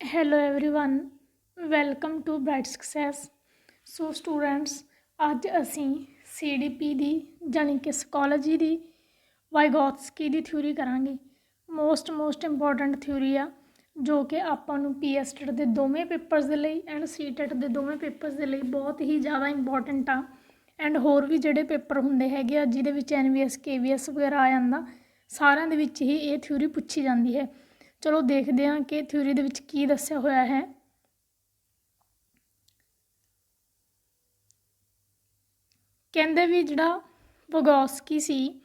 hello everyone welcome to Bright Success so students ਅੱਜ ਅਸੀਂ CDP ਦੀ ਜਾਣੀ ਕਿ ਸਾਈਕੋਲੋਜੀ ਦੀ ਵਾਈਗੋਟਸਕੀ ਦੀ ਥਿਊਰੀ ਕਰਾਂਗੇ ਮੋਸਟ ਮੋਸਟ ਇੰਪੋਰਟੈਂਟ ਥਿਊਰੀ ਆ ਜੋ ਕਿ ਆਪਾਂ ਨੂੰ ਪੀਐਸਟੇਟ ਦੇ ਦੋਵੇਂ ਪੇਪਰਸ ਦੇ ਲਈ ਐਂਡ ਸੀਟੇਟ ਦੇ ਦੋਵੇਂ ਪੇਪਰਸ ਦੇ ਲਈ ਬਹੁਤ ਹੀ ਜ਼ਿਆਦਾ ਇੰਪੋਰਟੈਂਟ ਆ ਐਂਡ ਹੋਰ ਵੀ ਜਿਹੜੇ ਪੇਪਰ ਹੁੰਦੇ ਹੈਗੇ ਆ ਜਿਹਦੇ ਵਿੱਚ ਐਨਵੀਐਸ ਕੇਵੀਐਸ ਵਗੈਰਾ ਆ ਜਾਂਦਾ ਸਾਰਿਆਂ ਦੇ ਵਿੱਚ ਹੀ ਇਹ ਥਿਊਰੀ ਪੁੱਛੀ ਜਾਂਦੀ ਹੈ ਚਲੋ ਦੇਖਦੇ ਹਾਂ ਕਿ ਥਿਊਰੀ ਦੇ ਵਿੱਚ ਕੀ ਦੱਸਿਆ ਹੋਇਆ ਹੈ। ਕਹਿੰਦੇ ਵੀ ਜਿਹੜਾ ਵਗੋਸਕੀ ਸੀ,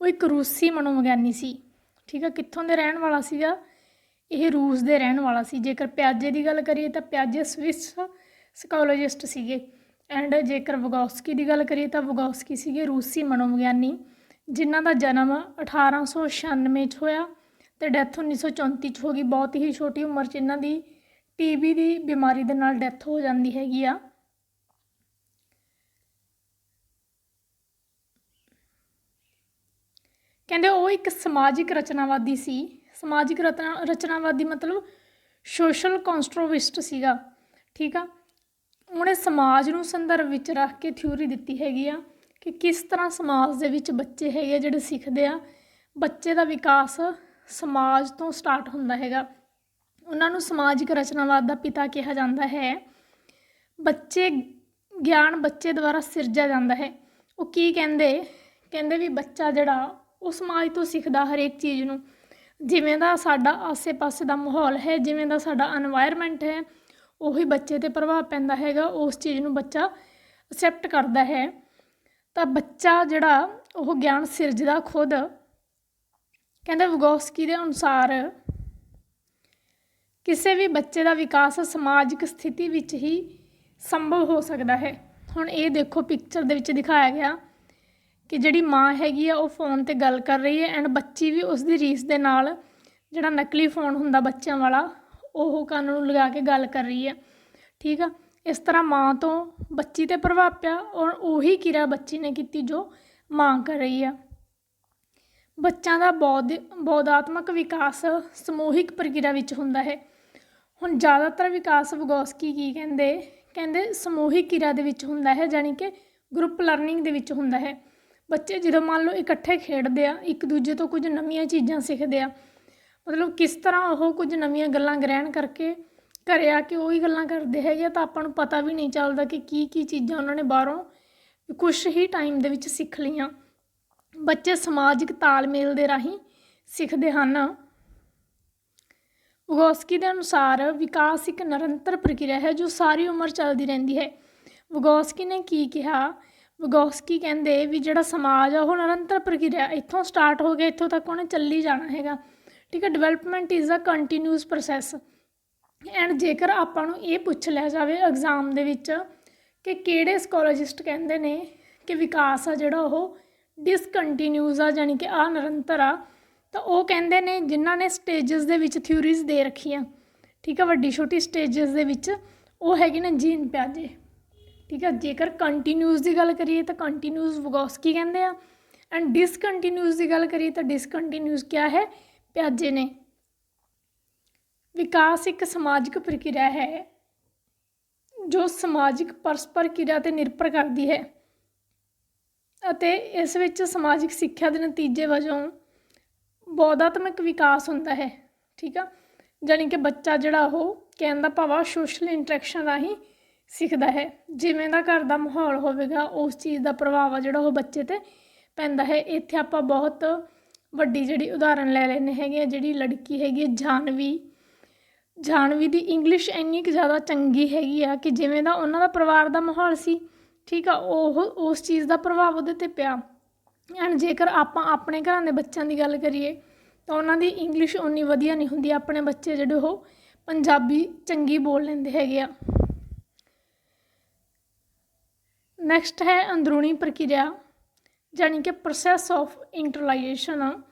ਉਹ ਇੱਕ ਰੂਸੀ ਮਨੋਵਿਗਿਆਨੀ ਸੀ। ਠੀਕ ਆ, ਕਿੱਥੋਂ ਦੇ ਰਹਿਣ ਵਾਲਾ ਸੀਗਾ? ਇਹ ਰੂਸ ਦੇ ਰਹਿਣ ਵਾਲਾ ਸੀ। ਜੇਕਰ ਪਿਆਜੇ ਦੀ ਗੱਲ ਕਰੀਏ ਤਾਂ ਪਿਆਜੇ ਸਵਿਸ ਸਾਈਕੋਲੋਜਿਸਟ ਸੀਗੇ। ਐਂਡ ਜੇਕਰ ਵਗੋਸਕੀ ਦੀ ਗੱਲ ਕਰੀਏ ਤਾਂ ਵਗੋਸਕੀ ਸੀਗੇ ਰੂਸੀ ਮਨੋਵਿਗਿਆਨੀ, ਜਿਨ੍ਹਾਂ ਦਾ ਜਨਮ 1896 ਚ ਹੋਇਆ। ਤੇ ਡੈਥ 1934 ਚ ਹੋ ਗਈ। ਬਹੁਤ ਹੀ ਛੋਟੀ ਉਮਰ 'ਚ ਇਹਨਾਂ ਦੀ ਟੀਬੀ ਦੀ ਬਿਮਾਰੀ ਦੇ ਨਾਲ ਡੈਥ ਹੋ ਜਾਂਦੀ ਹੈਗੀ ਆ। ਕਹਿੰਦੇ ਉਹ ਇੱਕ ਸਮਾਜਿਕ ਰਚਨਾਵਾਦੀ ਸੀ। ਸਮਾਜਿਕ ਰਚਨਾ ਰਚਨਾਵਾਦੀ ਮਤਲਬ ਸੋਸ਼ਲ ਕਨਸਟਰੋਵਿਸਟ ਸੀਗਾ। ਠੀਕ ਆ? ਉਹਨੇ ਸਮਾਜ ਨੂੰ ਸੰਦਰਭ ਵਿੱਚ ਰੱਖ ਕੇ ਥਿਊਰੀ ਦਿੱਤੀ ਹੈਗੀ ਆ ਕਿ ਕਿਸ ਤਰ੍ਹਾਂ ਸਮਾਜ ਦੇ ਵਿੱਚ ਬੱਚੇ ਹੈਗੇ ਆ ਜਿਹੜੇ ਸਿੱਖਦੇ ਆ। ਬੱਚੇ ਦਾ ਵਿਕਾਸ ਸਮਾਜ ਤੋਂ ਸਟਾਰਟ ਹੁੰਦਾ ਹੈਗਾ। ਉਹਨਾਂ ਨੂੰ ਸਮਾਜਿਕ ਰਚਨਾਵਾਦ ਦਾ ਪਿਤਾ ਕਿਹਾ ਜਾਂਦਾ ਹੈ। ਬੱਚੇ, ਗਿਆਨ ਬੱਚੇ ਦੁਆਰਾ ਸਿਰਜਿਆ ਜਾਂਦਾ ਹੈ। ਉਹ ਕੀ ਕਹਿੰਦੇ? ਕਹਿੰਦੇ ਵੀ ਬੱਚਾ ਜਿਹੜਾ, ਉਹ ਸਮਾਜ ਤੋਂ ਸਿੱਖਦਾ ਹਰੇਕ ਚੀਜ਼ ਨੂੰ। ਜਿਵੇਂ ਦਾ ਸਾਡਾ ਆਸੇ ਪਾਸੇ ਦਾ ਮਾਹੌਲ ਹੈ, ਜਿਵੇਂ ਦਾ ਸਾਡਾ এনवायरमेंट ਹੈ, ਉਹੀ ਬੱਚੇ ਤੇ ਪ੍ਰਭਾਵ ਪੈਂਦਾ ਹੈਗਾ। ਉਸ ਚੀਜ਼ ਨੂੰ ਬੱਚਾ ਅਕਸੈਪਟ ਕਰਦਾ ਹੈ। ਤਾਂ ਬੱਚਾ ਜਿਹੜਾ, ਉਹ ਗਿਆਨ ਸਿਰਜਦਾ ਖੁਦ। ਕਹਿੰਦੇ ਵਗੋਸਕੀ ਦੇ ਅਨੁਸਾਰ ਕਿਸੇ ਵੀ ਬੱਚੇ ਦਾ ਵਿਕਾਸ ਸਮਾਜਿਕ ਸਥਿਤੀ ਵਿੱਚ ਹੀ ਸੰਭਵ ਹੋ ਸਕਦਾ ਹੈ। ਹੁਣ ਇਹ ਦੇਖੋ ਪਿਕਚਰ ਦੇ ਵਿੱਚ ਦਿਖਾਇਆ ਗਿਆ ਕਿ ਜਿਹੜੀ ਮਾਂ ਹੈਗੀ ਆ, ਉਹ ਫੋਨ ਤੇ ਗੱਲ ਕਰ ਰਹੀ ਹੈ ਐਂਡ ਬੱਚੀ ਵੀ ਉਸ ਦੀ ਰੀਸ ਦੇ ਨਾਲ ਜਿਹੜਾ ਨਕਲੀ ਫੋਨ ਹੁੰਦਾ ਬੱਚਿਆਂ ਵਾਲਾ, ਉਹ ਕੰਨ ਨੂੰ ਲਗਾ ਕੇ ਗੱਲ ਕਰ ਰਹੀ ਹੈ। ਠੀਕ ਆ? ਇਸ ਤਰ੍ਹਾਂ ਮਾਂ ਤੋਂ ਬੱਚੀ ਤੇ ਪ੍ਰਭਾਵ ਪਿਆ ਔਰ ਉਹੀ ਕਿਰਿਆ ਬੱਚੀ ਨੇ ਕੀਤੀ ਜੋ ਮਾਂ ਕਰ ਰਹੀ ਆ। ਬੱਚਿਆਂ ਦਾ ਬੌਧ, ਬੌਧਾਤਮਕ ਵਿਕਾਸ ਸਮੂਹਿਕ ਪ੍ਰਕਿਰਿਆ ਵਿੱਚ ਹੁੰਦਾ ਹੈ। ਹੁਣ ਜ਼ਿਆਦਾਤਰ ਵਿਕਾਸ ਵਗੋਸਕੀ ਕੀ ਕਹਿੰਦੇ? ਕਹਿੰਦੇ ਸਮੂਹਿਕ ਕਿਰਿਆ ਦੇ ਵਿੱਚ ਹੁੰਦਾ ਹੈ ਜਾਨੀ ਕਿ ਗਰੁੱਪ ਲਰਨਿੰਗ ਦੇ ਵਿੱਚ ਹੁੰਦਾ ਹੈ। ਬੱਚੇ ਜਦੋਂ ਮੰਨ ਲਓ ਇਕੱਠੇ ਖੇਡਦੇ ਆ, ਇੱਕ ਦੂਜੇ ਤੋਂ ਕੁਝ ਨਵੀਆਂ ਚੀਜ਼ਾਂ ਸਿੱਖਦੇ ਆ, ਮਤਲਬ ਕਿਸ ਤਰ੍ਹਾਂ ਉਹ ਕੁਝ ਨਵੀਆਂ ਗੱਲਾਂ ਗ੍ਰਹਿਣ ਕਰਕੇ ਘਰੇ ਆ ਕੇ ਉਹੀ ਗੱਲਾਂ ਕਰਦੇ ਹੈਗੇ ਤਾਂ ਆਪਾਂ ਨੂੰ ਪਤਾ ਵੀ ਨਹੀਂ ਚੱਲਦਾ ਕਿ ਕੀ ਕੀ ਚੀਜ਼ਾਂ ਉਹਨਾਂ ਨੇ ਬਾਹਰੋਂ ਕੁਝ ਹੀ ਟਾਈਮ ਦੇ ਵਿੱਚ ਸਿੱਖ ਲਈਆਂ। ਬੱਚੇ ਸਮਾਜਿਕ ਤਾਲਮੇਲ ਦੇ ਰਾਹੀਂ ਸਿੱਖਦੇ ਹਨ। ਵਗੋਸਕੀ ਦੇ ਅਨੁਸਾਰ ਵਿਕਾਸ ਇੱਕ ਨਿਰੰਤਰ ਪ੍ਰਕਿਰਿਆ ਹੈ ਜੋ ਸਾਰੀ ਉਮਰ ਚੱਲਦੀ ਰਹਿੰਦੀ ਹੈ। ਵਗੋਸਕੀ ਨੇ ਕੀ ਕਿਹਾ? ਵਗੋਸਕੀ ਕਹਿੰਦੇ ਵੀ ਜਿਹੜਾ ਸਮਾਜ ਆ, ਉਹ ਨਿਰੰਤਰ ਪ੍ਰਕਿਰਿਆ ਇੱਥੋਂ ਸਟਾਰਟ ਹੋ ਗਿਆ, ਇੱਥੋਂ ਤੱਕ ਉਹਨੇ ਚੱਲੀ ਜਾਣਾ ਹੈਗਾ। ਠੀਕ ਹੈ development is a continuous process and ਜੇਕਰ ਆਪਾਂ ਨੂੰ ਇਹ ਪੁੱਛ ਲਿਆ ਜਾਵੇ ਐਗਜ਼ਾਮ ਦੇ ਵਿੱਚ ਕਿ ਕਿਹੜੇ ਸਕਾਲੋਜਿਸਟ ਕਹਿੰਦੇ ਨੇ ਕਿ ਵਿਕਾਸ ਆ ਜਿਹੜਾ ਉਹ ਡਿਸਕੰਟੀਨਿਊਜ਼ ਆ ਯਾਨੀ ਕਿ ਆ ਨਿਰੰਤਰ ਆ, ਤਾਂ ਉਹ ਕਹਿੰਦੇ ਨੇ ਜਿਨ੍ਹਾਂ ਨੇ ਸਟੇजेस ਦੇ ਵਿੱਚ ਥਿਊਰੀਜ਼ ਦੇ ਰੱਖੀਆਂ, ਠੀਕ ਆ, ਵੱਡੀ ਛੋਟੀ ਸਟੇजेस ਦੇ ਵਿੱਚ, ਉਹ ਹੈਗੇ ਨੇ ਜੀਨ ਪਿਆਜੇ, ਠੀਕ ਆ, ਜੇਕਰ ਕੰਟੀਨਿਊਸ ਦੀ ਗੱਲ ਕਰੀਏ ਤਾਂ ਕੰਟੀਨਿਊਸ ਵਗੋਸਕੀ ਕਹਿੰਦੇ ਆ ਐਂਡ ਡਿਸਕੰਟੀਨਿਊਸ ਦੀ ਗੱਲ ਕਰੀਏ ਤਾਂ ਡਿਸਕੰਟੀਨਿਊਸ ਕਿਆ ਹੈ? ਪਿਆਜੇ ਨੇ। ਵਿਕਾਸ ਇੱਕ ਸਮਾਜਿਕ ਪ੍ਰਕਿਰਿਆ ਹੈ, ਜੋ ਸਮਾਜਿਕ ਪਰਸਪਰ ਕਿਰਿਆ ਤੇ ਨਿਰਭਰ ਕਰਦੀ ਹੈ। ਅਤੇ ਇਸ ਵਿੱਚ ਸਮਾਜਿਕ ਸਿੱਖਿਆ ਦੇ ਨਤੀਜੇ ਵਜੋਂ ਬੌਧਾਤਮਕ ਵਿਕਾਸ ਹੁੰਦਾ ਹੈ, ਠੀਕ ਆ? ਜਾਣੀ ਕਿ ਬੱਚਾ ਜਿਹੜਾ ਉਹ ਕਹਿਣ ਦਾ ਭਾਵ ਸੋਸ਼ਲ ਇੰਟਰੈਕਸ਼ਨ ਰਾਹੀਂ ਸਿੱਖਦਾ ਹੈ। ਜਿਵੇਂ ਦਾ ਘਰ ਦਾ ਮਾਹੌਲ ਹੋਵੇਗਾ, ਉਸ ਚੀਜ਼ ਦਾ ਪ੍ਰਭਾਵ ਆ ਜਿਹੜਾ ਉਹ ਬੱਚੇ ਤੇ ਪੈਂਦਾ ਹੈ। ਇੱਥੇ ਆਪਾਂ ਬਹੁਤ ਵੱਡੀ ਜਿਹੜੀ ਉਦਾਹਰਨ ਲੈ ਲੈਨੇ ਹੈਗੇ ਆ, ਜਿਹੜੀ ਲੜਕੀ ਹੈਗੀ ਹੈ ਜਾਨਵੀ। ਜਾਨਵੀ ਦੀ ਇੰਗਲਿਸ਼ ਇੰਨੀ ਕੁ ਜ਼ਿਆਦਾ ਚੰਗੀ ਹੈਗੀ ਆ ਕਿ ਜਿਵੇਂ ਦਾ ਉਹਨਾਂ ਦਾ ਪਰਿਵਾਰ ਦਾ ਮਾਹੌਲ ਸੀ ਠੀਕ ਆ, ਉਹ, ਉਸ ਚੀਜ਼ ਦਾ ਪ੍ਰਭਾਵ ਉਹਦੇ ਤੇ ਪਿਆ। ਐਂਡ ਜੇਕਰ ਆਪਾਂ ਆਪਣੇ ਘਰਾਂ ਦੇ ਬੱਚਿਆਂ ਦੀ ਗੱਲ ਕਰੀਏ, ਤਾਂ ਉਹਨਾਂ ਦੀ ਇੰਗਲਿਸ਼ ਓਨੀ ਵਧੀਆ ਨਹੀਂ ਹੁੰਦੀ। ਆਪਣੇ ਬੱਚੇ ਜਿਹੜੇ ਉਹ ਪੰਜਾਬੀ ਚੰਗੀ ਬੋਲ ਲੈਂਦੇ ਹੈਗੇ ਆ। ਨੈਕਸਟ ਹੈ ਅੰਦਰੂਨੀ ਪ੍ਰਕਿਰਿਆ ਜਾਨੀ ਕਿ ਪ੍ਰੋਸੈਸ ਆਫ ਇੰਟਰਲਾਈਜੇਸ਼ਨ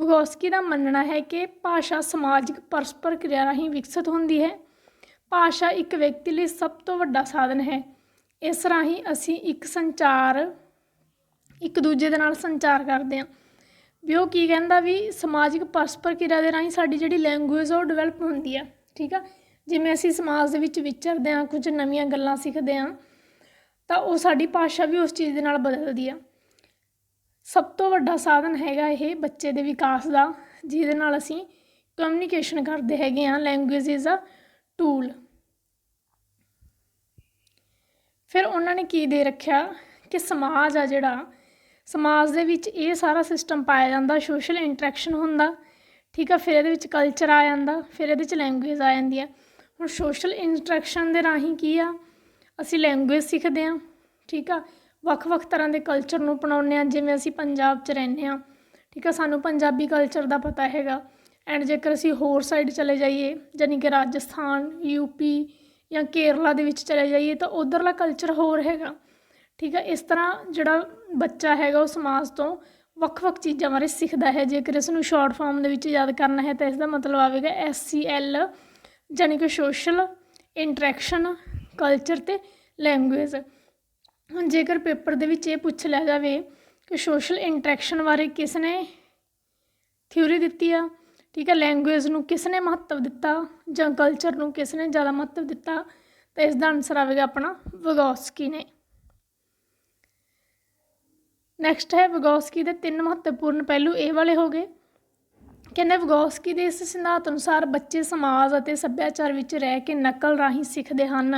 ਵਗੋਸਕੀ ਦਾ ਮੰਨਣਾ ਹੈ ਕਿ ਭਾਸ਼ਾ ਸਮਾਜਿਕ ਪਰਸਪਰ ਕਿਰਿਆ ਰਾਹੀਂ ਵਿਕਸਿਤ ਹੁੰਦੀ ਹੈ। ਭਾਸ਼ਾ ਇੱਕ ਵਿਅਕਤੀ ਲਈ ਸਭ ਤੋਂ ਵੱਡਾ ਸਾਧਨ ਹੈ। ਇਸ ਰਾਹੀਂ ਅਸੀਂ ਇੱਕ ਸੰਚਾਰ, ਇੱਕ ਦੂਜੇ ਦੇ ਨਾਲ ਸੰਚਾਰ ਕਰਦੇ ਹਾਂ। ਵੀ ਉਹ ਕੀ ਕਹਿੰਦਾ ਵੀ ਸਮਾਜਿਕ ਪਰਸਪਰ ਕਿਰਿਆ ਦੇ ਰਾਹੀਂ ਸਾਡੀ ਜਿਹੜੀ ਲੈਂਗੁਏਜ ਉਹ ਡਿਵੈਲਪ ਹੁੰਦੀ ਆ, ਠੀਕ ਆ? ਜਿਵੇਂ ਅਸੀਂ ਸਮਾਜ ਦੇ ਵਿੱਚ ਵਿਚਰਦੇ ਹਾਂ, ਕੁਝ ਨਵੀਆਂ ਗੱਲਾਂ ਸਿੱਖਦੇ ਹਾਂ, ਤਾਂ ਉਹ ਸਾਡੀ ਭਾਸ਼ਾ ਵੀ ਉਸ ਚੀਜ਼ ਦੇ ਨਾਲ ਬਦਲਦੀ ਆ। ਸਭ ਤੋਂ ਵੱਡਾ ਸਾਧਨ ਹੈਗਾ ਇਹ ਬੱਚੇ ਦੇ ਵਿਕਾਸ ਦਾ, ਜਿਹਦੇ ਨਾਲ ਅਸੀਂ ਕਮਿਊਨੀਕੇਸ਼ਨ ਕਰਦੇ ਹੈਗੇ ਆ ਲੈਂਗੁਏਜ ਇਜ਼ ਅ ਟੂਲ ਫਿਰ ਉਹਨਾਂ ਨੇ ਕੀ ਦੇ ਰੱਖਿਆ ਕਿ ਸਮਾਜ ਆ ਜਿਹੜਾ, ਸਮਾਜ ਦੇ ਵਿੱਚ ਇਹ ਸਾਰਾ ਸਿਸਟਮ ਪਾਇਆ ਜਾਂਦਾ ਸੋਸ਼ਲ ਇੰਟਰੈਕਸ਼ਨ ਹੁੰਦਾ, ਠੀਕ ਆ, ਫਿਰ ਇਹਦੇ ਵਿੱਚ ਕਲਚਰ ਆ ਜਾਂਦਾ, ਫਿਰ ਇਹਦੇ ਵਿੱਚ ਲੈਂਗੁਏਜ ਆ ਜਾਂਦੀ ਆ। ਹੁਣ ਸੋਸ਼ਲ ਇੰਟਰੈਕਸ਼ਨ ਦੇ ਰਾਹੀਂ ਕੀ ਆ, ਅਸੀਂ ਲੈਂਗੁਏਜ ਸਿੱਖਦੇ ਆ ਠੀਕ ਆ, ਵੱਖ-ਵੱਖ ਤਰ੍ਹਾਂ ਦੇ ਕਲਚਰ ਨੂੰ ਅਪਣਾਉਂਦੇ ਆ ਜਿਵੇਂ ਅਸੀਂ ਪੰਜਾਬ 'ਚ ਰਹਿੰਦੇ ਆ ਠੀਕ ਆ, ਸਾਨੂੰ ਪੰਜਾਬੀ ਕਲਚਰ ਦਾ ਪਤਾ ਹੈਗਾ ਐਂਡ ਜੇਕਰ ਅਸੀਂ ਹੋਰ ਸਾਈਡ ਚਲੇ ਜਾਈਏ ਜਾਨੀ ਕਿ ਰਾਜਸਥਾਨ ਯੂਪੀ ਜਾਂ ਕੇਰਲਾ ਦੇ ਵਿੱਚ ਚਲੇ ਜਾਈਏ ਤਾਂ ਉੱਧਰਲਾ ਕਲਚਰ ਹੋਰ ਹੈਗਾ। ਠੀਕ ਹੈ ਇਸ ਤਰ੍ਹਾਂ ਜਿਹੜਾ ਬੱਚਾ ਹੈਗਾ ਉਹ ਸਮਾਜ ਤੋਂ ਵੱਖ-ਵੱਖ ਚੀਜ਼ਾਂ ਬਾਰੇ ਸਿੱਖਦਾ ਹੈ। ਜੇਕਰ ਇਸ ਨੂੰ ਸ਼ਾਰਟ ਫਾਰਮ ਦੇ ਵਿੱਚ ਯਾਦ ਕਰਨਾ ਹੈ ਤਾਂ ਇਸ ਦਾ ਮਤਲਬ ਆਵੇਗਾ ਐਸ ਸੀ ਐਲ ਜਾਨੀ ਕਿ ਸੋਸ਼ਲ ਇੰਟਰੈਕਸ਼ਨ ਕਲਚਰ ਤੇ ਲੈਂਗੁਏਜ ਹੁਣ ਜੇਕਰ ਪੇਪਰ ਦੇ ਵਿੱਚ ਇਹ ਪੁੱਛ ਲਿਆ ਜਾਵੇ ਕਿ ਸੋਸ਼ਲ ਇੰਟਰੈਕਸ਼ਨ ਬਾਰੇ ਕਿਸ ਨੇ ਥਿਊਰੀ ਦਿੱਤੀ ਆ ਠੀਕ ਹੈ ਲੈਂਗੁਏਜ ਨੂੰ ਕਿਸ ਨੇ ਮਹੱਤਵ ਦਿੱਤਾ ਜਾਂ ਕਲਚਰ ਨੂੰ ਕਿਸ ਨੇ ਜ਼ਿਆਦਾ ਮਹੱਤਵ ਦਿੱਤਾ, ਤਾਂ ਇਸ ਦਾ ਆਨਸਰ ਆਵੇਗਾ ਆਪਣਾ ਵਿਗੋਸਕੀ ਨੇ। ਨੈਕਸਟ ਹੈ ਵਿਗੋਸਕੀ ਦੇ ਤਿੰਨ ਮਹੱਤਵਪੂਰਨ ਪਹਿਲੂ, ਇਹ ਵਾਲੇ ਹੋ ਗਏ। ਕਹਿੰਦੇ ਵਿਗੋਸਕੀ ਦੇ ਇਸ ਸਿਧਾਂਤ ਅਨੁਸਾਰ ਬੱਚੇ ਸਮਾਜ ਅਤੇ ਸੱਭਿਆਚਾਰ ਵਿੱਚ ਰਹਿ ਕੇ ਨਕਲ ਰਾਹੀਂ ਸਿੱਖਦੇ ਹਨ।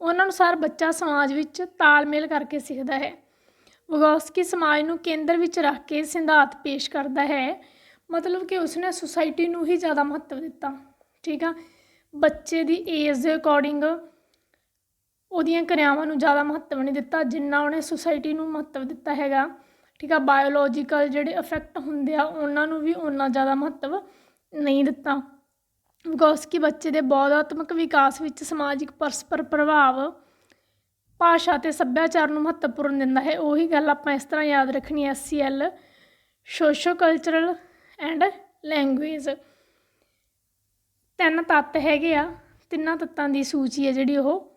ਉਹਨਾਂ ਅਨੁਸਾਰ ਬੱਚਾ ਸਮਾਜ ਵਿੱਚ ਤਾਲਮੇਲ ਕਰਕੇ ਸਿੱਖਦਾ ਹੈ। ਵਿਗੋਸਕੀ ਸਮਾਜ ਨੂੰ ਕੇਂਦਰ ਵਿੱਚ ਰੱਖ ਕੇ ਸਿਧਾਂਤ ਪੇਸ਼ ਕਰਦਾ ਹੈ। ਮਤਲਬ ਕਿ ਉਸਨੇ ਸੁਸਾਇਟੀ ਨੂੰ ਹੀ ਜ਼ਿਆਦਾ ਮਹੱਤਵ ਦਿੱਤਾ, ਠੀਕ ਆ? ਬੱਚੇ ਦੀ ਏਜ ਦੇ ਅਕੋਰਡਿੰਗ ਉਹਦੀਆਂ ਕਿਰਿਆਵਾਂ ਨੂੰ ਜ਼ਿਆਦਾ ਮਹੱਤਵ ਨਹੀਂ ਦਿੱਤਾ, ਜਿੰਨਾ ਉਹਨੇ ਸੁਸਾਇਟੀ ਨੂੰ ਮਹੱਤਵ ਦਿੱਤਾ ਹੈਗਾ, ਠੀਕ ਆ? ਬਾਇਓਲੋਜੀਕਲ ਜਿਹੜੇ ਇਫੈਕਟ ਹੁੰਦੇ ਆ, ਉਹਨਾਂ ਨੂੰ ਵੀ ਉਹਨਾਂ ਜ਼ਿਆਦਾ ਮਹੱਤਵ ਨਹੀਂ ਦਿੱਤਾ। ਬਿਕੋਜ਼ ਕਿ ਬੱਚੇ ਦੇ ਬੌਧਾਤਮਕ ਵਿਕਾਸ ਵਿੱਚ ਸਮਾਜਿਕ ਪਰਸਪਰ ਪ੍ਰਭਾਵ ਭਾਸ਼ਾ ਤੇ ਸੱਭਿਆਚਾਰ ਨੂੰ ਮਹੱਤਵਪੂਰਨ ਦਿੰਦਾ ਹੈ। ਉਹੀ ਗੱਲ ਆਪਾਂ ਇਸ ਤਰ੍ਹਾਂ ਯਾਦ ਰੱਖਣੀ S C L socio cultural and language. ਤਿੰਨ ਤੱਤ ਹੈਗੇ ਆ, ਤਿੰਨਾਂ ਤੱਤਾਂ ਦੀ ਸੂਚੀ ਹੈ ਜਿਹੜੀ ਉਹ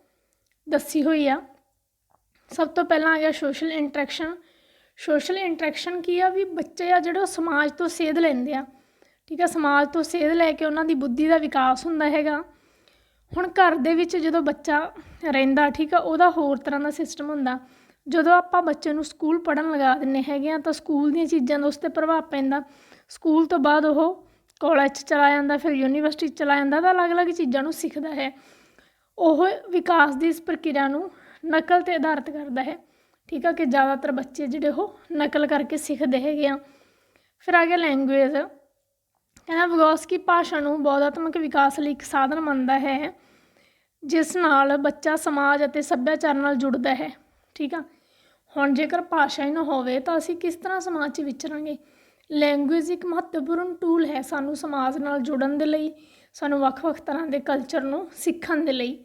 ਦੱਸੀ ਹੋਈ ਆ। ਸਭ ਤੋਂ ਪਹਿਲਾਂ ਆ ਗਿਆ ਸੋਸ਼ਲ ਇੰਟਰੈਕਸ਼ਨ ਸੋਸ਼ਲ ਇੰਟਰੈਕਸ਼ਨ ਕੀ ਆ ਵੀ ਬੱਚੇ ਆ ਜਿਹੜੇ ਉਹ ਸਮਾਜ ਤੋਂ ਸੇਧ ਲੈਂਦੇ ਆ। ਠੀਕ ਆ, ਸਮਾਜ ਤੋਂ ਸੇਧ ਲੈ ਕੇ ਉਹਨਾਂ ਦੀ ਬੁੱਧੀ ਦਾ ਵਿਕਾਸ ਹੁੰਦਾ ਹੈਗਾ। ਹੁਣ ਘਰ ਦੇ ਵਿੱਚ ਜਦੋਂ ਬੱਚਾ ਰਹਿੰਦਾ, ਠੀਕ ਆ, ਉਹਦਾ ਹੋਰ ਤਰ੍ਹਾਂ ਦਾ ਸਿਸਟਮ ਹੁੰਦਾ। ਜਦੋਂ ਆਪਾਂ ਬੱਚੇ ਨੂੰ ਸਕੂਲ ਪੜ੍ਹਨ ਲਗਾ ਦਿੰਨੇ ਹੈਗੇ ਆ, ਤਾਂ ਸਕੂਲ ਦੀਆਂ ਚੀਜ਼ਾਂ ਦਾ ਉਸ 'ਤੇ ਪ੍ਰਭਾਵ ਪੈਂਦਾ। ਸਕੂਲ ਤੋਂ ਬਾਅਦ ਉਹ ਕੋਲਜ 'ਚ ਚਲਾ ਜਾਂਦਾ, ਫਿਰ ਯੂਨੀਵਰਸਿਟੀ 'ਚ ਚਲਾ ਜਾਂਦਾ, ਤਾਂ ਅਲੱਗ-ਅਲੱਗ ਚੀਜ਼ਾਂ ਨੂੰ ਸਿੱਖਦਾ ਹੈ। ਉਹ ਵਿਕਾਸ ਦੀ ਇਸ ਪ੍ਰਕਿਰਿਆ ਨੂੰ ਨਕਲ ਤੇ ਆਧਾਰਿਤ ਕਰਦਾ ਹੈ। ਠੀਕ ਆ ਕਿ ਜ਼ਿਆਦਾਤਰ ਬੱਚੇ ਜਿਹੜੇ ਉਹ ਨਕਲ ਕਰਕੇ ਸਿੱਖਦੇ ਹੈਗੇ ਆ। ਫਿਰ ਆ ਗਿਆ ਲੈਂਗੁਏਜ। ਕਹਿੰਦਾ ਵਿਗੋਸਕੀ ਭਾਸ਼ਾ ਨੂੰ ਬੌਧਾਤਮਕ ਵਿਕਾਸ ਲਈ ਇੱਕ ਸਾਧਨ ਮੰਨਦਾ ਹੈ। ਜਿਸ ਨਾਲ ਬੱਚਾ ਸਮਾਜ ਅਤੇ ਸੱਭਿਆਚਾਰ ਨਾਲ ਜੁੜਦਾ ਹੈ। ਠੀਕ ਆ? ਹੁਣ ਜੇਕਰ ਭਾਸ਼ਾ ਹੀ ਨਾ ਹੋਵੇ, ਤਾਂ ਅਸੀਂ ਕਿਸ ਤਰ੍ਹਾਂ ਸਮਾਜ 'ਚ ਵਿਚਰਾਂਗੇ? ਲੈਂਗੁਏਜ ਇੱਕ ਮਹੱਤਵਪੂਰਨ ਟੂਲ ਹੈ ਸਾਨੂੰ ਸਮਾਜ ਨਾਲ ਜੁੜਨ ਦੇ ਲਈ, ਸਾਨੂੰ ਵੱਖ-ਵੱਖ ਤਰ੍ਹਾਂ ਦੇ ਕਲਚਰ ਨੂੰ ਸਿੱਖਣ ਦੇ ਲਈ।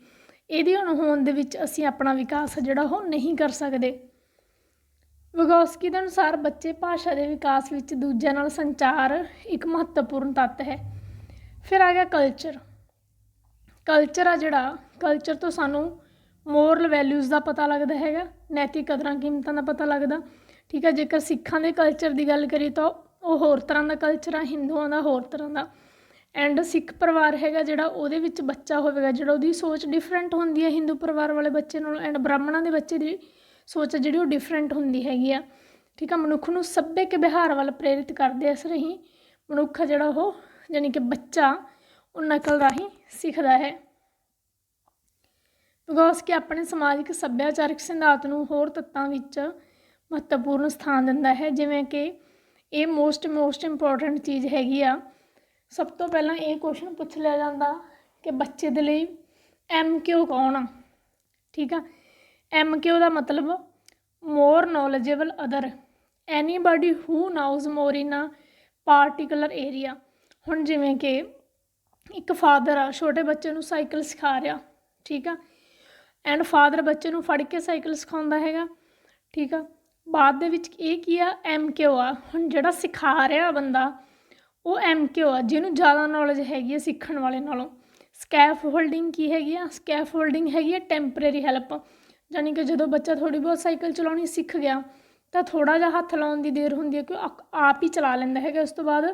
ਇਹਦੀ ਅਣਹੋਂਦ ਦੇ ਵਿੱਚ ਅਸੀਂ ਆਪਣਾ ਵਿਕਾਸ ਜਿਹੜਾ ਉਹ ਨਹੀਂ ਕਰ ਸਕਦੇ। ਵਿਗੋਸਕੀ ਦੇ ਅਨੁਸਾਰ ਬੱਚੇ ਭਾਸ਼ਾ ਦੇ ਵਿਕਾਸ ਵਿੱਚ ਦੂਜਿਆਂ ਨਾਲ ਸੰਚਾਰ ਇੱਕ ਮਹੱਤਵਪੂਰਨ ਤੱਤ ਹੈ। ਫਿਰ ਆ ਗਿਆ ਕਲਚਰ ਕਲਚਰ ਆ ਜਿਹੜਾ ਕਲਚਰ ਤੋਂ ਸਾਨੂੰ ਮੋਰਲ ਵੈਲਿਊਜ਼ ਦਾ ਪਤਾ ਲੱਗਦਾ ਹੈਗਾ, ਨੈਤਿਕ ਕਦਰਾਂ ਕੀਮਤਾਂ ਦਾ ਪਤਾ ਲੱਗਦਾ। ਠੀਕ ਹੈ ਜੇਕਰ ਸਿੱਖਾਂ ਦੇ ਕਲਚਰ ਦੀ ਗੱਲ ਕਰੀ ਤਾਂ ਉਹ ਹੋਰ ਤਰ੍ਹਾਂ ਦਾ ਕਲਚਰ ਆ, ਹਿੰਦੂਆਂ ਦਾ ਹੋਰ ਤਰ੍ਹਾਂ ਦਾ। ਐਂਡ ਸਿੱਖ ਪਰਿਵਾਰ ਹੈਗਾ ਜਿਹੜਾ ਉਹਦੇ ਵਿੱਚ ਬੱਚਾ ਹੋਵੇਗਾ, ਜਿਹੜਾ ਉਹਦੀ ਸੋਚ ਡਿਫਰੈਂਟ ਹੁੰਦੀ ਹੈ ਹਿੰਦੂ ਪਰਿਵਾਰ ਵਾਲੇ ਬੱਚੇ ਨਾਲੋਂ ਐਂਡ ਬ੍ਰਾਹਮਣਾਂ ਦੇ ਬੱਚੇ ਦੀ ਸੋਚ ਜਿਹੜੀ ਉਹ ਡਿਫਰੈਂਟ ਹੁੰਦੀ ਹੈਗੀ ਆ। ਠੀਕ ਆ, ਮਨੁੱਖ ਨੂੰ ਸੱਭਿਅਕ ਵਿਹਾਰ ਵੱਲ ਪ੍ਰੇਰਿਤ ਕਰਦੇ ਇਸ ਰਹੀ, ਮਨੁੱਖ ਜਿਹੜਾ ਉਹ ਯਾਨੀ ਕਿ ਬੱਚਾ ਉਹ ਨਕਲ ਰਾਹੀਂ ਸਿੱਖਦਾ ਹੈ। ਵਿਗੋਸਕੀ ਆਪਣੇ ਸਮਾਜਿਕ ਸੱਭਿਆਚਾਰਕ ਸਿਧਾਂਤ ਨੂੰ ਹੋਰ ਤੱਤਾਂ ਵਿੱਚ ਮਹੱਤਵਪੂਰਨ ਸਥਾਨ ਦਿੰਦਾ ਹੈ, ਜਿਵੇਂ ਕਿ ਇਹ ਮੋਸਟ ਮੋਸਟ ਇੰਪੋਰਟੈਂਟ ਚੀਜ਼ ਹੈਗੀ ਆ। ਸਭ ਤੋਂ ਪਹਿਲਾਂ ਇਹ ਕੁਐਸਚਨ ਪੁੱਛ ਲਿਆ ਜਾਂਦਾ ਕਿ ਬੱਚੇ ਦੇ ਲਈ ਐਮ ਕਿਉ ਕੌਣ ਆ? ਠੀਕ ਆ? ਐਮ ਕਿਉ ਦਾ ਮਤਲਬ more knowledgeable other anybody who knows more in a particular area ਹੁਣ ਜਿਵੇਂ ਕਿ ਇੱਕ ਫਾਦਰ ਆ, ਛੋਟੇ ਬੱਚੇ ਨੂੰ ਸਾਈਕਲ ਸਿਖਾ ਰਿਹਾ, ਠੀਕ ਆ? ਐਂਡ ਫਾਦਰ ਬੱਚੇ ਨੂੰ ਫੜ ਕੇ ਸਾਈਕਲ ਸਿਖਾਉਂਦਾ ਹੈਗਾ, ਠੀਕ ਆ? ਬਾਅਦ ਦੇ ਵਿੱਚ ਇਹ ਕੀ ਆ? ਐਮ ਕਿਉ ਆ। ਹੁਣ ਜਿਹੜਾ ਸਿਖਾ ਰਿਹਾ ਬੰਦਾ, ਉਹ ਐਮ ਕਿਉ ਆ, ਜਿਹਨੂੰ ਜ਼ਿਆਦਾ ਨੌਲੇਜ ਹੈਗੀ ਆ ਸਿੱਖਣ ਵਾਲੇ ਨਾਲੋਂ। ਸਕੈਫ ਹੋਲਡਿੰਗ ਕੀ ਹੈਗੀ ਆ? ਸਕੈਫ ਹੋਲਡਿੰਗ ਹੈਗੀ ਆ ਟੈਂਪਰੇਰੀ ਹੈਲਪ ਯਾਨੀ ਕਿ ਜਦੋਂ ਬੱਚਾ ਥੋੜੀ ਬਹੁਤ ਸਾਈਕਲ ਚਲਾਉਣੀ ਸਿੱਖ ਗਿਆ, ਤਾਂ ਥੋੜਾ ਜਿਹਾ ਹੱਥ ਲਾਉਣ ਦੀ ਦੇਰ ਹੁੰਦੀ ਹੈ ਕਿ ਉਹ ਆਪ ਹੀ ਚਲਾ ਲੈਂਦਾ ਹੈਗਾ। ਉਸ ਤੋਂ ਬਾਅਦ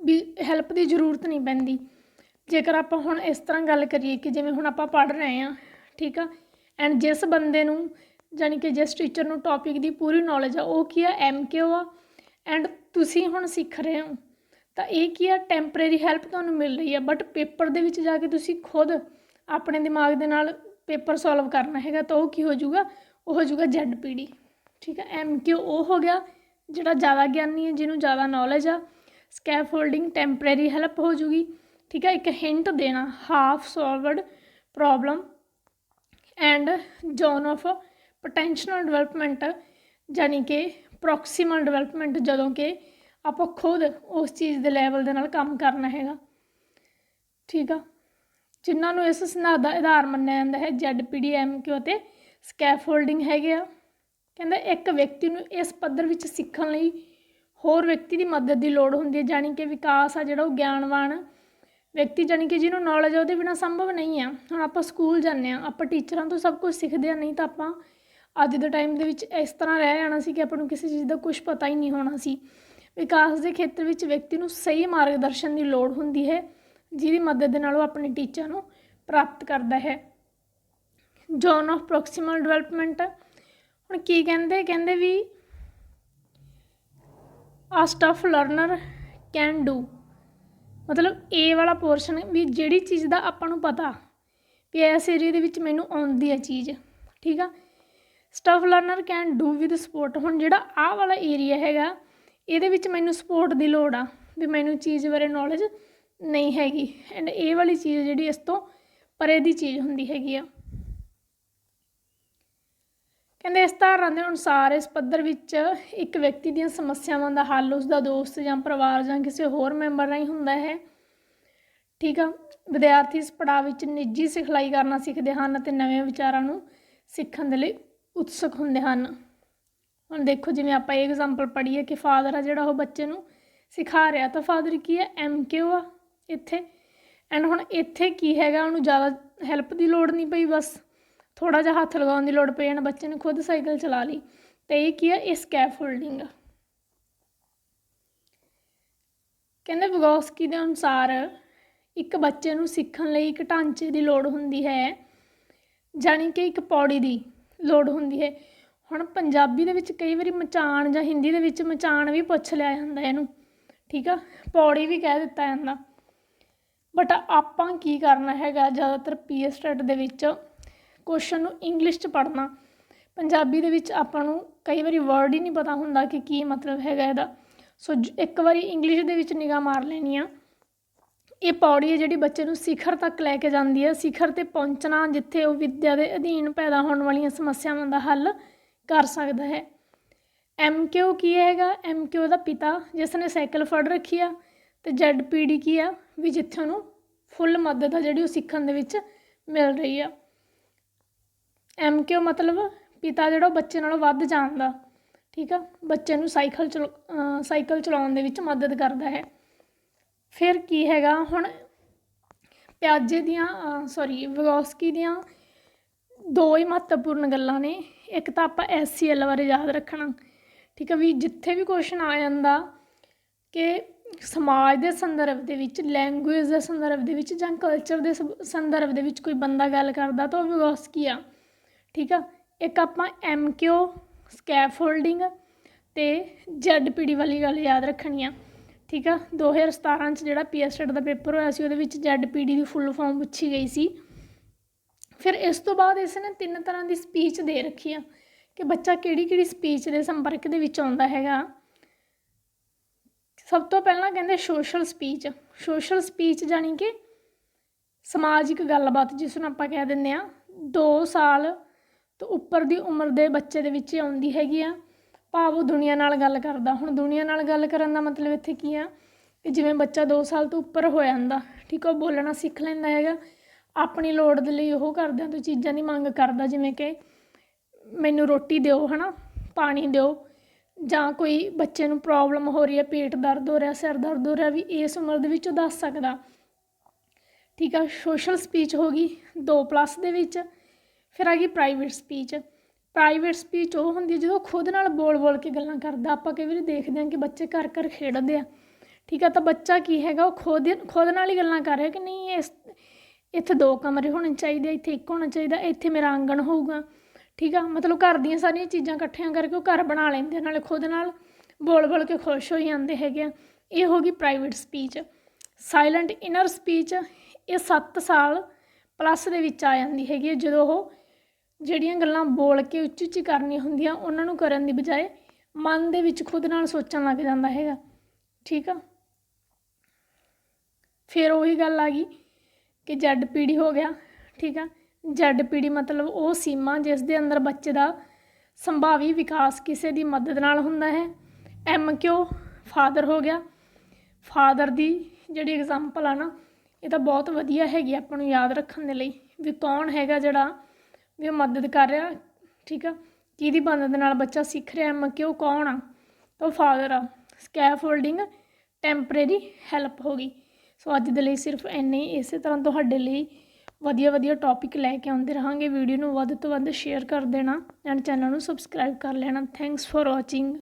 ਵੀ ਹੈਲਪ ਦੀ ਜ਼ਰੂਰਤ ਨਹੀਂ ਪੈਂਦੀ। ਜੇਕਰ ਆਪਾਂ ਹੁਣ ਇਸ ਤਰ੍ਹਾਂ ਗੱਲ ਕਰੀਏ ਕਿ ਜਿਵੇਂ ਹੁਣ ਆਪਾਂ ਪੜ੍ਹ ਰਹੇ ਹਾਂ, ਠੀਕ ਆ? ਐਂਡ ਜਿਸ ਬੰਦੇ ਨੂੰ ਜਾਣੀ ਕਿ ਜਿਸ ਟੀਚਰ ਨੂੰ ਟੌਪਿਕ ਦੀ ਪੂਰੀ ਨੌਲੇਜ ਆ, ਉਹ ਕੀ ਆ? ਐਮ ਐਮਕਿਊ ਆ। ਐਂਡ ਤੁਸੀਂ ਹੁਣ ਸਿੱਖ ਰਹੇ ਹੋ। ਤਾਂ ਇਹ ਕੀ ਆ? ਟੈਂਪਰੇਰੀ ਹੈਲਪ ਤੁਹਾਨੂੰ ਮਿਲ ਰਹੀ ਆ। ਬਟ ਪੇਪਰ ਦੇ ਵਿੱਚ ਜਾ ਕੇ ਤੁਸੀਂ ਖੁਦ ਆਪਣੇ ਦਿਮਾਗ ਦੇ ਨਾਲ ਪੇਪਰ ਸੋਲਵ ਕਰਨਾ ਹੈਗਾ ਤਾਂ ਉਹ ਕੀ ਹੋ ਜਾਊਗਾ? ਉਹ ਹੋ ਜਾਊਗਾ ਜ਼ੈਡਪੀਡੀ ਠੀਕ ਹੈ ਐਮਕਿਊ ਉਹ ਹੋ ਗਿਆ, ਜਿਹੜਾ ਜ਼ਿਆਦਾ ਗਿਆਨੀ ਹੈ ਜਿਹਨੂੰ ਜ਼ਿਆਦਾ ਨੌਲੇਜ ਆ। ਸਕੈਫੋਲਡਿੰਗ ਟੈਂਪਰੇਰੀ ਹੈਲਪ ਹੋ ਜੂਗੀ ਠੀਕ ਹੈ ਇੱਕ ਹਿੰਟ ਦੇਣਾ। Half solved problem and zone of potential development ਯਾਨੀ ਕਿ ਪ੍ਰੋਕਸੀਮਲ ਡਿਵੈਲਪਮੈਂਟ ਜਦੋਂ ਕਿ ਆਪਾਂ ਖੁਦ ਉਸ ਚੀਜ਼ ਦੇ ਲੈਵਲ ਦੇ ਨਾਲ ਕੰਮ ਕਰਨਾ ਹੈਗਾ। ਠੀਕ ਆ? ਜਿਨ੍ਹਾਂ ਨੂੰ ਇਸ ਸਿਧਾਂਤ ਦਾ ਆਧਾਰ ਮੰਨਿਆ ਜਾਂਦਾ ਹੈ ਜ਼ੈਡਪੀਡੀਐਮ ਕਿਉਂ ਅਤੇ ਸਕੈਫੋਲਡਿੰਗ ਹੈਗੇ ਆ। ਕਹਿੰਦਾ ਇੱਕ ਵਿਅਕਤੀ ਨੂੰ ਇਸ ਪੱਧਰ ਵਿੱਚ ਸਿੱਖਣ ਲਈ ਹੋਰ ਵਿਅਕਤੀ ਦੀ ਮਦਦ ਦੀ ਲੋੜ ਹੁੰਦੀ ਹੈ, ਜਾਣੀ ਕਿ ਵਿਕਾਸ ਆ ਜਿਹੜਾ ਉਹ ਗਿਆਨਵਾਨ ਵਿਅਕਤੀ, ਜਾਣੀ ਕਿ ਜਿਹਨੂੰ ਨੌਲੇਜ ਉਹਦੇ ਬਿਨਾ ਸੰਭਵ ਨਹੀਂ ਆ। ਹੁਣ ਆਪਾਂ ਸਕੂਲ ਜਾਂਦੇ ਆ ਆਪਾਂ ਟੀਚਰਾਂ ਤੋਂ ਸਭ ਕੁਝ ਸਿੱਖਦੇ ਆ ਨਹੀਂ ਤਾਂ ਆਪਾਂ ਅੱਜ ਦੇ ਟਾਈਮ ਦੇ ਵਿੱਚ ਇਸ ਤਰ੍ਹਾਂ ਰਹਿ ਜਾਣਾ ਸੀ ਕਿ ਆਪਾਂ ਨੂੰ ਕਿਸੇ ਚੀਜ਼ ਦਾ ਕੁਝ ਪਤਾ ਹੀ ਨਹੀਂ ਹੋਣਾ ਸੀ। ਵਿਕਾਸ ਦੇ ਖੇਤਰ ਵਿੱਚ ਵਿਅਕਤੀ ਨੂੰ ਸਹੀ ਮਾਰਗਦਰਸ਼ਨ ਦੀ ਲੋੜ ਹੁੰਦੀ ਹੈ, ਜਿਹਦੀ ਮਦਦ ਦੇ ਨਾਲ ਉਹ ਆਪਣੇ ਟੀਚਰ ਨੂੰ ਪ੍ਰਾਪਤ ਕਰਦਾ ਹੈ। ਜ਼ੋਨ ਆਫ ਪ੍ਰੋਕਸੀਮਲ ਡਿਵੈਲਪਮੈਂਟ ਹੁਣ ਕੀ ਕਹਿੰਦੇ? ਕਹਿੰਦੇ ਵੀ ਆ ਸਟਫ ਲਰਨਰ ਕੈਨ ਡੂ ਮਤਲਬ ਇਹ ਵਾਲਾ ਪੋਰਸ਼ਨ ਵੀ ਜਿਹੜੀ ਚੀਜ਼ ਦਾ ਆਪਾਂ ਨੂੰ ਪਤਾ, ਵੀ ਇਸ ਏਰੀਆ ਦੇ ਵਿੱਚ ਮੈਨੂੰ ਆਉਂਦੀ ਹੈ ਚੀਜ਼, ਠੀਕ ਆ? Stuff learner can do with support ਹੁਣ ਜਿਹੜਾ ਆਹ ਵਾਲਾ ਏਰੀਆ ਹੈਗਾ, ਇਹਦੇ ਵਿੱਚ ਮੈਨੂੰ ਸਪੋਰਟ ਦੀ ਲੋੜ ਆ, ਵੀ ਮੈਨੂੰ ਚੀਜ਼ ਬਾਰੇ ਨੌਲੇਜ ਨਹੀਂ ਹੈਗੀ। ਐਂਡ ਇਹ ਵਾਲੀ ਚੀਜ਼ ਜਿਹੜੀ ਇਸ ਤੋਂ ਪਰੇ ਦੀ ਚੀਜ਼ ਹੁੰਦੀ ਹੈਗੀ ਆ। ਕਹਿੰਦੇ ਇਸ ਧਾਰਨਾ ਦੇ ਅਨੁਸਾਰ ਇਸ ਪੱਧਰ ਵਿੱਚ ਇੱਕ ਵਿਅਕਤੀ ਦੀਆਂ ਸਮੱਸਿਆਵਾਂ ਦਾ ਹੱਲ ਉਸ ਦਾ ਦੋਸਤ ਜਾਂ ਪਰਿਵਾਰ ਜਾਂ ਕਿਸੇ ਹੋਰ ਮੈਂਬਰ ਰਾਹੀਂ ਹੁੰਦਾ ਹੈ। ਠੀਕ ਆ? ਵਿਦਿਆਰਥੀ ਇਸ ਪੜਾਅ ਵਿੱਚ ਨਿੱਜੀ ਸਿਖਲਾਈ ਕਰਨਾ ਸਿੱਖਦੇ ਹਨ ਅਤੇ ਨਵੇਂ ਵਿਚਾਰਾਂ ਨੂੰ ਸਿੱਖਣ ਦੇ ਲਈ ਉਤਸੁਕ ਹੁੰਦੇ ਹਨ। ਹੁਣ ਦੇਖੋ, ਜਿਵੇਂ ਆਪਾਂ ਇਹ ਐਗਜ਼ਾਮਪਲ ਪੜ੍ਹੀਏ ਕਿ ਫਾਦਰ ਆ ਜਿਹੜਾ ਉਹ ਬੱਚੇ ਨੂੰ ਸਿਖਾ ਰਿਹਾ, ਤਾਂ ਫਾਦਰ ਕੀ ਹੈ? ਐਮ ਕਿਊ ਆ ਇੱਥੇ? ਐਂਡ ਹੁਣ ਇੱਥੇ ਕੀ ਹੈਗਾ? ਉਹਨੂੰ ਜ਼ਿਆਦਾ ਹੈਲਪ ਦੀ ਲੋੜ ਨਹੀਂ ਪਈ ਬਸ। ਥੋੜਾ ਜਿਹਾ ਹੱਥ ਲਗਾਉਣ ਦੀ ਲੋੜ ਪਈ ਐਂਡ ਬੱਚੇ ਨੇ ਖੁਦ ਸਾਈਕਲ ਚਲਾ ਲਈ। ਤੇ ਇਹ ਕੀ ਹੈ? ਇਹ ਸਕੈਫੋਲਡਿੰਗ ਆ। ਕਹਿੰਦੇ ਵਿਗੋਸਕੀ ਦੇ ਅਨੁਸਾਰ ਇੱਕ ਬੱਚੇ ਨੂੰ ਸਿੱਖਣ ਲਈ ਇੱਕ ਢਾਂਚੇ ਦੀ ਲੋੜ ਹੁੰਦੀ ਹੈ, ਜਾਣੀ ਕਿ ਇੱਕ ਪੌੜੀ ਦੀ। ਲੋੜ ਹੁੰਦੀ ਹੈ। ਹੁਣ ਪੰਜਾਬੀ ਦੇ ਵਿੱਚ ਕਈ ਵਾਰੀ ਮਚਾਣ ਜਾਂ ਹਿੰਦੀ ਦੇ ਵਿੱਚ ਮਚਾਣ ਵੀ ਪੁੱਛ ਲਿਆ ਜਾਂਦਾ ਇਹਨੂੰ, ਠੀਕ ਆ? ਪੌੜੀ ਵੀ ਕਹਿ ਦਿੱਤਾ ਜਾਂਦਾ। ਬਟ ਆਪਾਂ ਕੀ ਕਰਨਾ ਹੈਗਾ? ਜ਼ਿਆਦਾਤਰ ਪੀਐਸਟੈਟ ਦੇ ਵਿੱਚ ਕੁਐਸਚਨ ਨੂੰ ਇੰਗਲਿਸ਼ 'ਚ ਪੜ੍ਹਨਾ। ਪੰਜਾਬੀ ਦੇ ਵਿੱਚ ਆਪਾਂ ਨੂੰ ਕਈ ਵਾਰੀ ਵਰਡ ਹੀ ਨਹੀਂ ਪਤਾ ਹੁੰਦਾ ਕਿ ਕੀ ਮਤਲਬ ਹੈਗਾ ਇਹਦਾ। ਸੋ ਇੱਕ ਵਾਰੀ ਇੰਗਲਿਸ਼ ਦੇ ਵਿੱਚ ਨਿਗਾਹ ਮਾਰ ਲੈਣੀ ਆ। ਇਹ ਪੌੜੀ ਹੈ ਜਿਹੜੀ ਬੱਚੇ ਨੂੰ ਸਿਖਰ ਤੱਕ ਲੈ ਕੇ ਜਾਂਦੀ ਹੈ। ਸਿਖਰ ਤੇ ਪਹੁੰਚਣਾ ਜਿੱਥੇ ਉਹ ਵਿੱਦਿਆ ਦੇ ਅਧੀਨ ਪੈਦਾ ਹੋਣ ਵਾਲੀਆਂ ਸਮੱਸਿਆਵਾਂ ਦਾ ਹੱਲ ਕਰ ਸਕਦਾ ਹੈ। ਐਮਕਿਊ ਕੀ ਹੈਗਾ? ਐਮਕਿਊ ਦਾ ਪਿਤਾ, ਜਿਸ ਨੇ ਸਾਈਕਲ ਫੜ ਰੱਖੀ ਆ ਤੇ ਜ਼ੈਡਪੀਡੀ ਕੀ ਆ? ਵੀ ਜਿੱਥੇ ਉਹਨੂੰ ਫੁੱਲ ਮਦਦ ਆ ਜਿਹੜੀ ਉਹ ਸਿੱਖਣ ਦੇ ਵਿੱਚ ਮਿਲ ਰਹੀ ਆ। ਐਮਕਿਊ ਮਤਲਬ ਪਿਤਾ ਜਿਹੜਾ ਉਹ ਬੱਚੇ ਨਾਲੋਂ ਵੱਧ ਜਾਣਦਾ, ਠੀਕ ਆ? ਬੱਚੇ ਨੂੰ ਸਾਈਕਲ ਚਲ ਸਾਈਕਲ ਚਲਾਉਣ ਦੇ ਵਿੱਚ ਮਦਦ ਕਰਦਾ ਹੈ। ਫਿਰ ਕੀ ਹੈਗਾ? ਹੁਣ ਪਿਆਜੇ ਦੀਆਂ ਸੌਰੀ ਵਿਗੋਸਕੀ ਦੀਆਂ ਦੋ ਹੀ ਮਹੱਤਵਪੂਰਨ ਗੱਲਾਂ ਨੇ। ਇੱਕ ਤਾਂ ਆਪਾਂ ਐਲ ਬਾਰੇ ਯਾਦ ਰੱਖਣਾ। ਠੀਕ ਹੈ ਵੀ ਜਿੱਥੇ ਵੀ ਕੁਐਸਚਨ ਆ ਜਾਂਦਾ ਕਿ ਸਮਾਜ ਦੇ ਸੰਦਰਭ ਦੇ ਵਿੱਚ ਲੈਂਗੁਏਜ ਦੇ ਸੰਦਰਭ ਦੇ ਵਿੱਚ ਜਾਂ ਕਲਚਰ ਦੇ ਸੰ- ਸੰਦਰਭ ਦੇ ਵਿੱਚ ਕੋਈ ਬੰਦਾ ਗੱਲ ਕਰਦਾ ਤਾਂ ਉਹ ਵਿਗੋਸਕੀ ਆ। ਠੀਕ ਆ? ਇੱਕ ਆਪਾਂ ਐਮਕਿਊ ਸਕੈਫੋਲਡਿੰਗ ਤੇ ਜ਼ੈਡਪੀਡੀ ਵਾਲੀ ਗੱਲ ਯਾਦ ਰੱਖਣੀ ਆ। ਠੀਕ ਆ? 2017 ਚ ਜਿਹੜਾ ਪੀਐਸਟੈਟ ਦਾ ਪੇਪਰ ਹੋਇਆ ਸੀ, ਉਹਦੇ ਵਿੱਚ ਜ਼ੈਡਪੀਡੀ ਦੀ ਫੁੱਲ ਫਾਰਮ ਪੁੱਛੀ ਗਈ ਸੀ। ਫਿਰ ਇਸ ਤੋਂ ਬਾਅਦ ਇਸ ਨੇ ਤਿੰਨ ਤਰ੍ਹਾਂ ਦੀ ਸਪੀਚ ਦੇ ਰੱਖੀ ਆ ਕਿ ਬੱਚਾ ਕਿਹੜੀ ਕਿਹੜੀ ਸਪੀਚ ਦੇ ਸੰਪਰਕ ਦੇ ਵਿੱਚ ਆਉਂਦਾ ਹੈਗਾ। ਸਭ ਤੋਂ ਪਹਿਲਾਂ ਕਹਿੰਦੇ ਸੋਸ਼ਲ ਸਪੀਚ ਸੋਸ਼ਲ ਸਪੀਚ ਜਾਣੀ ਕਿ ਸਮਾਜਿਕ ਗੱਲਬਾਤ, ਜਿਸ ਨੂੰ ਆਪਾਂ ਕਹਿ ਦਿੰਦੇ ਆ। 2 ਸਾਲ ਤੋਂ ਉੱਪਰ ਦੀ ਉਮਰ ਦੇ ਬੱਚੇ ਦੇ ਵਿੱਚ ਆਉਂਦੀ ਹੈਗੀ ਆ। ਭਾਵ ਉਹ ਦੁਨੀਆ ਨਾਲ ਗੱਲ ਕਰਦਾ। ਹੁਣ ਦੁਨੀਆ ਨਾਲ ਗੱਲ ਕਰਨ ਦਾ ਮਤਲਬ ਇੱਥੇ ਕੀ ਆ? ਕਿ ਜਿਵੇਂ ਬੱਚਾ 2 ਸਾਲ ਤੋਂ ਉੱਪਰ ਹੋ ਜਾਂਦਾ, ਠੀਕ ਆ, ਉਹ ਬੋਲਣਾ ਸਿੱਖ ਲੈਂਦਾ ਹੈਗਾ। ਆਪਣੀ ਲੋੜ ਦੇ ਲਈ ਉਹ ਕਰਦਿਆਂ ਤੋਂ ਚੀਜ਼ਾਂ ਦੀ ਮੰਗ ਕਰਦਾ, ਜਿਵੇਂ ਕਿ ਮੈਨੂੰ ਰੋਟੀ ਦਿਓ, ਹਨਾ, ਪਾਣੀ ਦਿਓ, ਜਾਂ ਕੋਈ ਬੱਚੇ ਨੂੰ ਪ੍ਰੋਬਲਮ ਹੋ ਰਹੀ ਹੈ, ਪੇਟ ਦਰਦ ਹੋ ਰਿਹਾ, ਸਿਰ ਦਰਦ ਹੋ ਰਿਹਾ, ਵੀ ਇਸ ਉਮਰ ਦੇ ਵਿੱਚ ਉਹ ਦੱਸ ਸਕਦਾ। ਠੀਕ ਆ ਸੋਸ਼ਲ ਸਪੀਚ ਹੋ ਗਈ 2 ਪਲੱਸ ਦੇ ਵਿੱਚ, ਫਿਰ ਆ ਗਈ ਪ੍ਰਾਈਵੇਟ ਸਪੀਚ ਪ੍ਰਾਈਵੇਟ ਸਪੀਚ ਉਹ ਹੁੰਦੀ ਹੈ ਜਦੋਂ ਖੁਦ ਨਾਲ ਬੋਲ ਬੋਲ ਕੇ ਗੱਲਾਂ ਕਰਦਾ। ਆਪਾਂ ਕਈ ਵਾਰੀ ਦੇਖਦੇ ਹਾਂ ਕਿ ਬੱਚੇ ਘਰ ਘਰ ਖੇਡਦੇ ਆ। ਠੀਕ ਆ, ਤਾਂ ਬੱਚਾ ਕੀ ਹੈਗਾ, ਉਹ ਖੁਦ ਖੁਦ ਨਾਲ ਹੀ ਗੱਲਾਂ ਕਰ ਰਿਹਾ ਕਿ ਨਹੀਂ ਇਸ ਇੱਥੇ ਦੋ ਕਮਰੇ ਹੋਣੇ ਚਾਹੀਦੇ ਇੱਥੇ ਇੱਕ ਹੋਣਾ ਚਾਹੀਦਾ, ਇੱਥੇ ਮੇਰਾ ਆਂਗਣ ਹੋਊਗਾ। ਠੀਕ ਆ, ਮਤਲਬ ਘਰ ਦੀਆਂ ਸਾਰੀਆਂ ਚੀਜ਼ਾਂ ਇਕੱਠੀਆਂ ਕਰਕੇ ਉਹ ਘਰ ਬਣਾ ਲੈਂਦੇ ਨਾਲੇ ਖੁਦ ਨਾਲ ਬੋਲ ਬੋਲ ਕੇ ਖੁਸ਼ ਹੋ ਜਾਂਦੇ ਹੈਗੇ ਆ। ਇਹ ਹੋ ਗਈ private speech silent inner speech ਇਹ 7 ਸਾਲ ਪਲੱਸ ਦੇ ਵਿੱਚ ਆ ਜਾਂਦੀ ਹੈਗੀ ਹੈ ਜਦੋਂ ਉਹ ਜਿਹੜੀਆਂ ਗੱਲਾਂ ਬੋਲ ਕੇ ਉੱਚੀ ਉੱਚੀ ਕਰਨੀਆਂ ਹੁੰਦੀਆਂ, ਉਹਨਾਂ ਨੂੰ ਕਰਨ ਦੀ ਬਜਾਏ ਮਨ ਦੇ ਵਿੱਚ ਖੁਦ ਨਾਲ ਸੋਚਣ ਲੱਗ ਜਾਂਦਾ ਹੈਗਾ। ਠੀਕ ਆ? ਫਿਰ ਉਹੀ ਗੱਲ ਆ ਗਈ ਕਿ ਜੈਡ ਪੀੜੀ ਹੋ ਗਿਆ, ਠੀਕ ਆ? ਜੈਡ ਪੀੜੀ ਮਤਲਬ ਉਹ ਸੀਮਾ ਜਿਸ ਦੇ ਅੰਦਰ ਬੱਚੇ ਦਾ ਸੰਭਾਵੀ ਵਿਕਾਸ ਕਿਸੇ ਦੀ ਮਦਦ ਨਾਲ ਹੁੰਦਾ ਹੈ। ਐਮ ਕਿਉ ਫਾਦਰ ਹੋ ਗਿਆ। ਫਾਦਰ ਦੀ ਜਿਹੜੀ ਐਗਜ਼ਾਮਪਲ ਆ ਨਾ, ਇਹ ਤਾਂ ਬਹੁਤ ਵਧੀਆ ਹੈਗੀ ਆਪਾਂ ਨੂੰ ਯਾਦ ਰੱਖਣ ਦੇ ਲਈ ਵੀ ਕੌਣ ਹੈਗਾ ਜਿਹੜਾ ਵੀ ਉਹ ਮਦਦ ਕਰ ਰਿਹਾ, ਠੀਕ ਆ? ਕਿਹਦੀ ਮਦਦ ਨਾਲ ਬੱਚਾ ਸਿੱਖ ਰਿਹਾ ਮਤਲਬ ਕਿ ਉਹ ਕੌਣ ਆ? ਤਾਂ ਉਹ ਫਾਦਰ ਆ। ਸਕੈਫੋਲਡਿੰਗ ਟੈਂਪਰੇਰੀ ਹੈਲਪ ਹੋ ਗਈ। ਸੋ ਅੱਜ ਦੇ ਲਈ ਸਿਰਫ ਇੰਨੇ ਹੀ। ਇਸੇ ਤਰ੍ਹਾਂ ਤੁਹਾਡੇ ਲਈ ਵਧੀਆ ਵਧੀਆ ਟੌਪਿਕ ਲੈ ਕੇ ਆਉਂਦੇ ਰਹਾਂਗੇ। ਵੀਡੀਓ ਨੂੰ ਵੱਧ ਤੋਂ ਵੱਧ ਸ਼ੇਅਰ ਕਰ ਦੇਣਾ ਐਂਡ ਚੈਨਲ ਨੂੰ ਸਬਸਕ੍ਰਾਈਬ ਕਰ ਲੈਣਾ। Thanks for watching